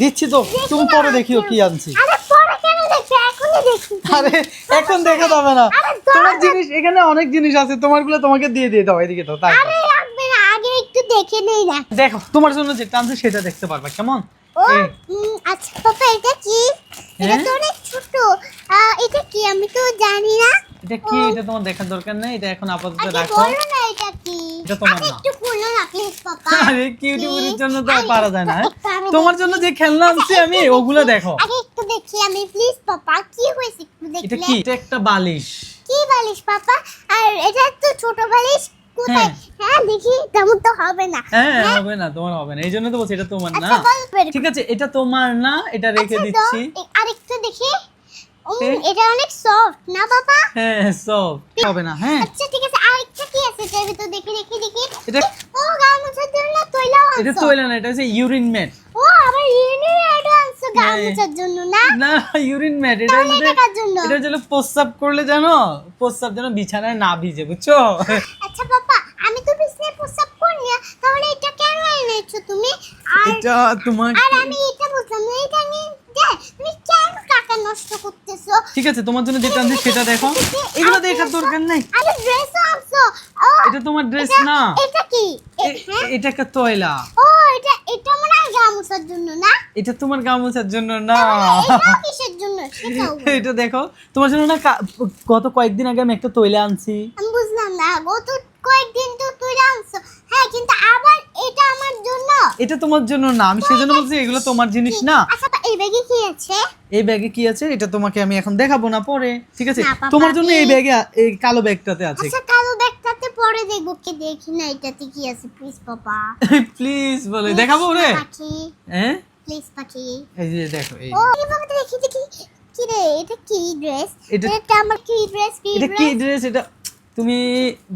দিচ্ছি তো তুমি পরে দেখিও কি আনছি। আরে এখন দেখা যাবে না। তোমার জিনিস এখানে অনেক জিনিস আছে তোমারগুলো তোমাকে দিয়ে দিয়ে দাও এদিকে দাও তাই দেখে নেই না। দেখো তোমার জন্য যেটা আনছে সেটা দেখতে পারবা কেমন? ও আচ্ছা পাপা এটা কি? এটা তো হ্যাঁ? অনেক ছোট। আহ, এটা কি? আমি তো জানি না। এটা কি? এটা তোমার দেখার দরকার নেই এটা এখন আপাতত রাখো। এটা কি? এটা তোমার না। একটু খুলো না প্লিজ পাপা। আরে কিউটি জন্য তো পারা যায় না হ্যাঁ? তোমার জন্য যে খেলনা আনছি আমি ওগুলো দেখো। একটু দেখি আমি প্লিজ পাপা। কি হয়েছে? একটু এটা কি? এটা একটা বালিশ। কি বালিশ পাপা? আর এটা তো ছোট বালিশ কোথায়? হ্যাঁ। হ্যাঁ দেখি তেমন তো হবে না। হ্যাঁ হবে না তোমার হবে না। এই জন্য তো বলছি এটা তোমার না। আচ্ছা ঠিক আছে এটা তোমার না এটা রেখে আচ্ছা, দিচ্ছি। দাও, আরেকটু দেখি। এটা অনেক সফট না বাবা হ্যাঁ সব হবে না হ্যাঁ। আচ্ছা ঠিক আছে। এটার ভিতর দেখি দেখি দেখি। এটা ও গা মোছার জন্য তৈলাও এটা তৈলা না এটা হচ্ছে ইউরিন ম্যাট ও আবার ইউনিয়ন এটা আনছো গা। মোছার জন্য না? না ইউরিন ম্যাট এটা এটা জন্য প্রস্রাব করলে জানো? প্রস্রাব যেন বিছানায় না ভিজে বুঝছ? আচ্ছা পাপা আমি তো বিছনায় প্রস্রাব করি না তাহলে এটা কেন এনেছো তুমি? আর এটা তোমার আর আমি এটা বুঝলাম না এটা নিয়ে তুমি কেন টাকা নষ্ট করতেছো? ঠিক আছে তোমার জন্য যেটা আনছি সেটা দেখো। এগুলো দেখার দরকার নাই। আরে ড্রেস আনছো ও এটা তোমার ড্রেস না? এটা কি? হ্যাঁ? এটা একটা তয়লা। ও এটা এটা মনে হয় গা জন্য না? এটা তোমার গামোছার জন্য না। এটা কিসের জন্য? এটা দেখো তোমার জন্য না গত কয়েকদিন আগে আমি একটা তৈলা আনছি। আমি বুঝলাম না গত কয়েকদিন তো তুই আনছো। হ্যাঁ কিন্তু আবার এটা আমার জন্য? এটা তোমার জন্য না আমি সেজন্য বলছি এগুলো তোমার জিনিস না। আচ্ছা এই ব্যাগে কি আছে? এই ব্যাগে কি আছে? এটা তোমাকে আমি এখন দেখাবো না পরে ঠিক আছে? তোমার জন্য এই ব্যাগে এই কালো ব্যাগটাতে আছে। আচ্ছা পরে দেখব কি দেখি না এটাতে কি আছে প্লিজ পাপা। প্লিজ বলে দেখাবো রে? পাখি। হ্যাঁ? প্লিজ পাখি। এই যে দেখো এই ও এভাবে দেখি দেখি। কি রে এটা কি ড্রেস এটা- আমার কি ড্রেস কি এটা কি ড্রেস এটা তুমি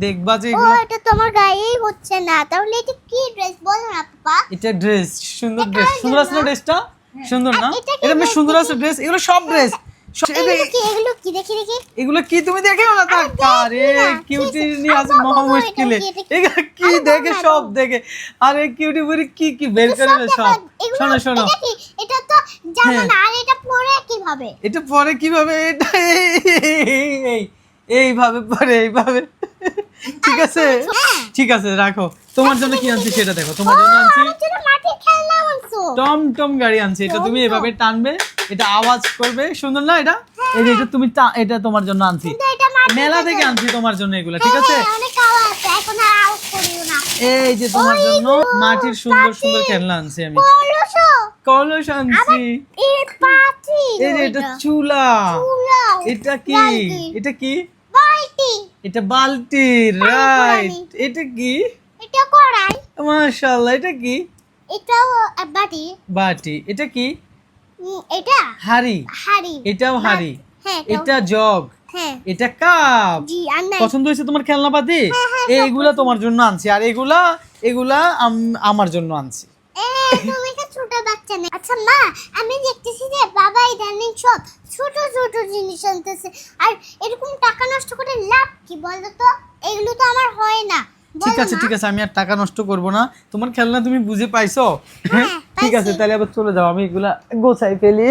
দেখবা যে ও এটা তো আমার গায়েই হচ্ছে না। তাহলে এটা কি ড্রেস বল না পাপা। এটা ড্রেস সুন্দর ড্রেস সুন্দর আছে? ড্রেসটা সুন্দর না? এটা কি বেশ সুন্দর? আছে ড্রেস এগুলো সব ড্রেস এগুলো কি তুমি দেখেও না তা দেখি আরে কিউটি নিয়ে আছে মহা মুশকিলে। কি, এগুলো কি দেখে? সব দেখে। আরে কিউটি বুড়ি কি কি বের করে সব শোনো শোনো। এটা তো হ্যাঁ। না আর এটা পরে কীভাবে? এটা পরে কীভাবে? এটা এই- এই- এই- এইভাবে পরে এইভাবে। ঠিক আছে? হ্যাঁ। ঠিক আছে রাখো। তোমার জন্য কি আনছি সেটা দেখো। তোমার জন্য আনছি। টম টম গাড়ি আনছি। এটা তুমি। এভাবে টানবে? এটা আওয়াজ করবে সুন্দর না এটা? এই যে এটা তুমি এটা তোমার জন্য আনছি। এটা মেলা থেকে আনছি তোমার জন্য এগুলো ঠিক আছে? হ্যাঁ, আছে এখন আর আওয়াজ করিও না। এই যে তোমার জন্য মাটির সুন্দর সুন্দর খেলনা আনছি আমি। কলসো। আনছি। এই যে এটা চুলা। চুলা এটা কি? এটা কি? এটা বালতি রাইট। এটা কি? এটা কড়াই। মাশাআল্লাহ এটা কি? আহ, বাটি। বাটি। এটা কি? এটা? হাড়ি। হাড়ি। এটাও হাড়ি। হ্যাঁ এটা জগ। হ্যাঁ। এটা কাপ। জি পছন্দ হয়েছে তোমার খেলনাপাতি হ্যাঁ, হ্যাঁ, এইগুলা তোমার জন্য আনছি। আর এগুলা এগুলা আমার জন্য আনছি। ছোট বাচ্চা নেই। আচ্ছা মা আমি দেখতেছি যে বাবা ইদানিং সব ছোট ছোট জিনিস আনতেছে। আর এরকম টাকা নষ্ট করে লাভ কি বলো তো এগুলো তো আমার হয় না। ঠিক আছে ঠিক আছে আমি আর টাকা নষ্ট করব না। তোমার খেলনা তুমি বুঝে পাইছো? হ্যাঁ, ঠিক আছে তাহলে আবার চলে যাও আমি এগুলা গোছাই ফেলি।